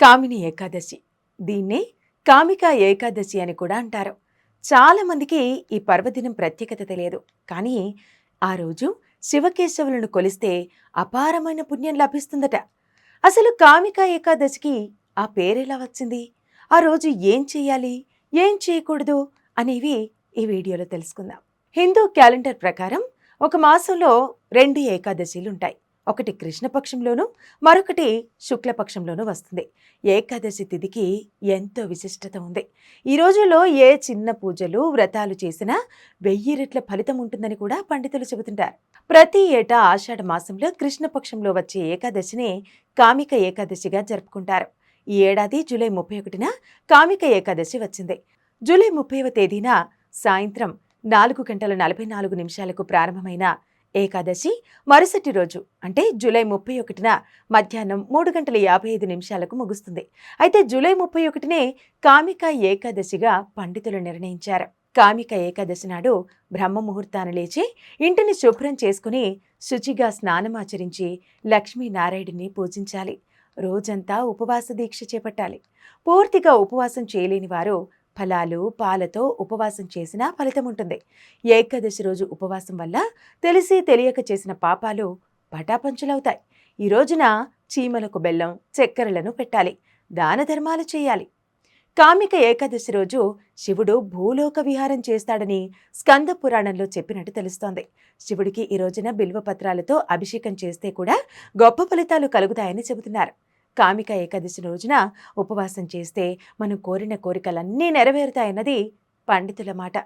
కామిని ఏకాదశి. దీన్నే కామిక ఏకాదశి అని కూడా అంటారు. చాలామందికి ఈ పర్వదినం ప్రత్యేకత తెలియదు. కానీ ఆ రోజు శివకేశవులను కొలిస్తే అపారమైన పుణ్యం లభిస్తుందట. అసలు కామిక ఏకాదశికి ఆ పేరెలా వచ్చింది? ఆ రోజు ఏం చేయాలి? ఏం చేయకూడదు? అనేవి ఈ వీడియోలో తెలుసుకుందాం. హిందూ క్యాలెండర్ ప్రకారం ఒక మాసంలో రెండు ఏకాదశిలు ఉంటాయి ఒకటి కృష్ణపక్షంలోనూ మరొకటి శుక్లపక్షంలోనూ వస్తుంది. ఏకాదశి తిథికి ఎంతో విశిష్టత ఉంది. ఈ రోజుల్లో ఏ చిన్న పూజలు వ్రతాలు చేసినా వెయ్యి రెట్ల ఫలితం ఉంటుందని కూడా పండితులు చెబుతుంటారు. ప్రతి ఏటా ఆషాఢ మాసంలో కృష్ణపక్షంలో వచ్చే ఏకాదశిని కామిక ఏకాదశిగా జరుపుకుంటారు. ఈ ఏడాది జూలై ముప్పై ఒకటిన కామిక ఏకాదశి వచ్చింది. జూలై ముప్పైవ తేదీన సాయంత్రం నాలుగు గంటల నలభై నాలుగు నిమిషాలకు ప్రారంభమైన ఏకాదశి మరుసటి రోజు అంటే జూలై ముప్పై ఒకటిన మధ్యాహ్నం మూడు గంటల యాభై ఐదు నిమిషాలకు ముగుస్తుంది. అయితే జూలై ముప్పై ఒకటినే కామిక ఏకాదశిగా పండితులు నిర్ణయించారు. కామిక ఏకాదశి నాడు బ్రహ్మముహూర్తాన లేచి ఇంటిని శుభ్రం చేసుకుని శుచిగా స్నానమాచరించి లక్ష్మీనారాయణుని పూజించాలి. రోజంతా ఉపవాస దీక్ష చేపట్టాలి. పూర్తిగా ఉపవాసం చేయలేని వారు ఫలాలు పాలతో ఉపవాసం చేసినా ఫలితం ఉంటుంది. ఏకాదశి రోజు ఉపవాసం వల్ల తెలిసి తెలియక చేసిన పాపాలు పటాపంచులవుతాయి. ఈ రోజున చీమలకు బెల్లం చక్కెరలను పెట్టాలి. దాన ధర్మాలు చేయాలి. కామిక ఏకాదశి రోజు శివుడు భూలోక విహారం చేస్తాడని స్కంద పురాణంలో చెప్పినట్టు తెలుస్తోంది. శివుడికి ఈ రోజున బిల్వపత్రాలతో అభిషేకం చేస్తే కూడా గొప్ప ఫలితాలు కలుగుతాయని చెబుతున్నారు. కామిక ఏకాదశి రోజున ఉపవాసం చేస్తే మనం కోరిన కోరికలన్నీ నెరవేరుతాయన్నది పండితుల మాట.